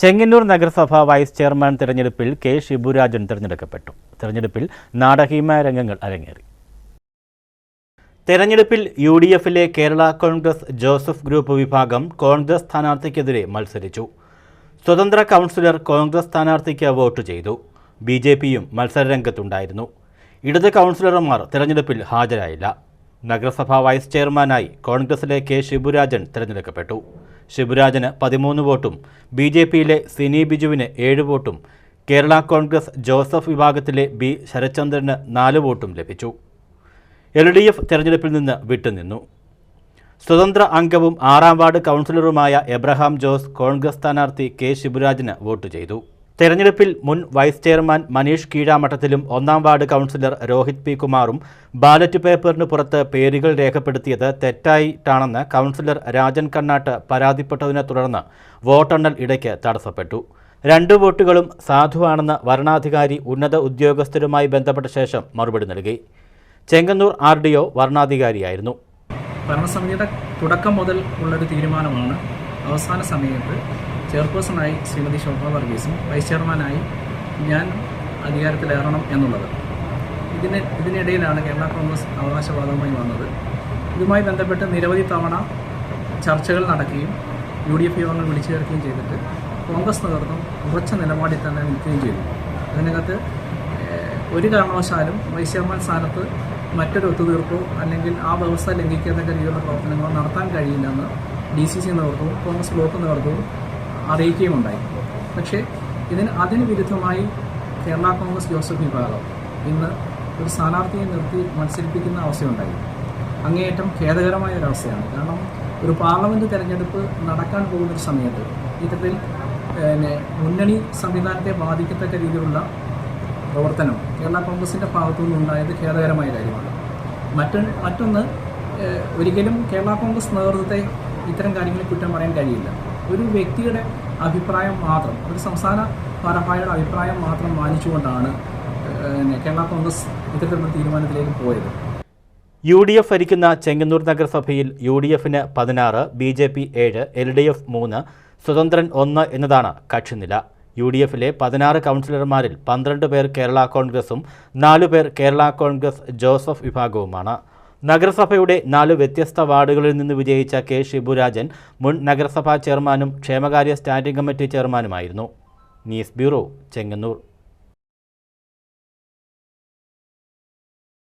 ചെങ്ങന്നൂർ നഗരസഭ vice chairman തിരഞ്ഞെടുപ്പിൽ K Shiburajan തെരഞ്ഞെടുക്കപ്പെട്ടു. തെരഞ്ഞെടുപ്പിൽ നാടകീയമായ രംഗങ്ങൾ അരങ്ങേറി. തെരഞ്ഞെടുപ്പിൽ യു ഡി എഫിലെ കേരള കോൺഗ്രസ് ജോസഫ് ഗ്രൂപ്പ് വിഭാഗം കോൺഗ്രസ് സ്ഥാനാർത്ഥിക്കെതിരെ മത്സരിച്ചു. സ്വതന്ത്ര കൗൺസിലർ കോൺഗ്രസ് സ്ഥാനാർത്ഥിക്ക് വോട്ട് ചെയ്തു. ബി ജെ പിയും മത്സരരംഗത്തുണ്ടായിരുന്നു. ഇടത് കൗൺസിലർമാർ തെരഞ്ഞെടുപ്പിൽ ഹാജരായില്ല. നഗരസഭാ വൈസ് ചെയർമാനായി കോൺഗ്രസിലെ കെ ശിബുരാജൻ തെരഞ്ഞെടുക്കപ്പെട്ടു. ശിബുരാജന് പതിമൂന്ന് വോട്ടും ബി ജെ പിയിലെ സിനി ബിജുവിന് ഏഴ് വോട്ടും കേരള കോൺഗ്രസ് ജോസഫ് വിഭാഗത്തിലെ ബി ശരത്ചന്ദ്രന് നാല് വോട്ടും ലഭിച്ചു. എൽ ഡി എഫ് തെരഞ്ഞെടുപ്പിൽ നിന്ന് വിട്ടുനിന്നു. സ്വതന്ത്ര അംഗവും ആറാം വാർഡ് കൗൺസിലറുമായ എബ്രഹാം ജോസ് കോൺഗ്രസ് സ്ഥാനാർത്ഥി കെ ശിവരാജിന് വോട്ട് ചെയ്തു. തെരഞ്ഞെടുപ്പിൽ മുൻ വൈസ് ചെയർമാൻ മനീഷ് കീഴാമഠത്തിലും ഒന്നാം വാർഡ് കൗൺസിലർ രോഹിത് പി കുമാറും ബാലറ്റ് പേപ്പറിന് പുറത്ത് പേരുകൾ രേഖപ്പെടുത്തിയത് തെറ്റായിട്ടാണെന്ന് കൗൺസിലർ രാജൻ കണ്ണാട്ട് പരാതിപ്പെട്ടതിനെ തുടർന്ന് വോട്ടെണ്ണൽ ഇടയ്ക്ക് തടസ്സപ്പെട്ടു. രണ്ട് വോട്ടുകളും സാധുവാണെന്ന് വരണാധികാരി ഉന്നത ഉദ്യോഗസ്ഥരുമായി ബന്ധപ്പെട്ട ശേഷം മറുപടി നൽകി. ചെങ്ങന്നൂർ ആർ ഡി ഒ വരണാധികാരിയായിരുന്നു. ഭരണസമിതിയുടെ തുടക്കം മുതൽ ഉള്ളൊരു തീരുമാനമാണ് അവസാന സമയത്ത് ചെയർപേഴ്സണായി ശ്രീമതി ശോഭ വർഗീസും വൈസ് ചെയർമാനായി ഞാൻ അധികാരത്തിലേറണം എന്നുള്ളത്. ഇതിന് ഇതിനിടയിലാണ് കേരള കോൺഗ്രസ് അവകാശവാദവുമായി വന്നത്. ഇതുമായി ബന്ധപ്പെട്ട് നിരവധി തവണ ചർച്ചകൾ നടക്കുകയും യു ഡി എഫ് യോഗങ്ങൾ വിളിച്ചു ചേർക്കുകയും ചെയ്തിട്ട് കോൺഗ്രസ് നേതൃത്വം ഉറച്ച നിലപാടിൽ തന്നെ നിൽക്കുകയും ചെയ്തു. അതിനകത്ത് ഒരു കാരണവശാലും വൈസ് ചെയർമാൻ സ്ഥാനത്ത് മറ്റൊരു ഒത്തുതീർപ്പോ അല്ലെങ്കിൽ ആ വ്യവസ്ഥ ലംഘിക്കത്തക്ക രീതിയിലുള്ള പ്രവർത്തനങ്ങളോ നടത്താൻ കഴിയില്ലെന്ന് ഡി സി സി നേതൃത്വവും കോൺഗ്രസ് ബ്ലോക്ക് നേതൃത്വവും അറിയിക്കുകയുമുണ്ടായി. പക്ഷേ ഇതിന് അതിന് വിരുദ്ധമായി കേരള കോൺഗ്രസ് ജോസഫ് വിഭാഗം ഇന്ന് ഒരു സ്ഥാനാർത്ഥിയെ നിർത്തി മത്സരിപ്പിക്കുന്ന അവസ്ഥയുണ്ടായി. അങ്ങേയറ്റം ഖേദകരമായ ഒരവസ്ഥയാണ് കാരണം ഒരു പാർലമെന്റ് തിരഞ്ഞെടുപ്പ് നടക്കാൻ പോകുന്ന ഒരു സമയത്ത് ഇത്തരത്തിൽ പിന്നെ മുന്നണി സംവിധാനത്തെ ബാധിക്കത്തക്ക രീതിയിലുള്ള പ്രവർത്തനം കേരള കോൺഗ്രസിന്റെ ഭാഗത്തു നിന്നുണ്ടായത് ഖേദകരമായ കാര്യമാണ്. മറ്റൊന്ന് മറ്റൊന്ന് ഒരിക്കലും കേരള കോൺഗ്രസ് നേതൃത്വത്തെ ഇത്തരം കാര്യങ്ങളിൽ കുറ്റം പറയാൻ കഴിയില്ല. ഒരു വ്യക്തിയുടെ അഭിപ്രായം മാത്രം ഒരു സംസ്ഥാന പരമായുടെ അഭിപ്രായം മാത്രം മാനിച്ചുകൊണ്ടാണ് കേരള കോൺഗ്രസ് ഇത്തരത്തിലുള്ള തീരുമാനത്തിലേക്ക് പോയത്. യു ഡി എഫ് ഭരിക്കുന്ന ചെങ്ങന്നൂർ നഗരസഭയിൽ യു ഡി എഫിന് പതിനാറ് ബി ജെ പി ഏഴ് എൽ ഡി എഫ് മൂന്ന് സ്വതന്ത്രൻ ഒന്ന് എന്നതാണ് കക്ഷിനില. യു ഡി എഫിലെ പതിനാറ് കൗൺസിലർമാരിൽ പന്ത്രണ്ട് പേർ കേരള കോൺഗ്രസും നാലു പേർ കേരള കോൺഗ്രസ് ജോസഫ് വിഭാഗവുമാണ്. നഗരസഭയുടെ നാല് വ്യത്യസ്ത വാർഡുകളിൽ നിന്ന് വിജയിച്ച കെ. ഷിബുരാജൻ മുൻ നഗരസഭാ ചെയർമാനും ക്ഷേമകാര്യ standing committee ചെയർമാനുമായിരുന്നു. News bureau Chengannur.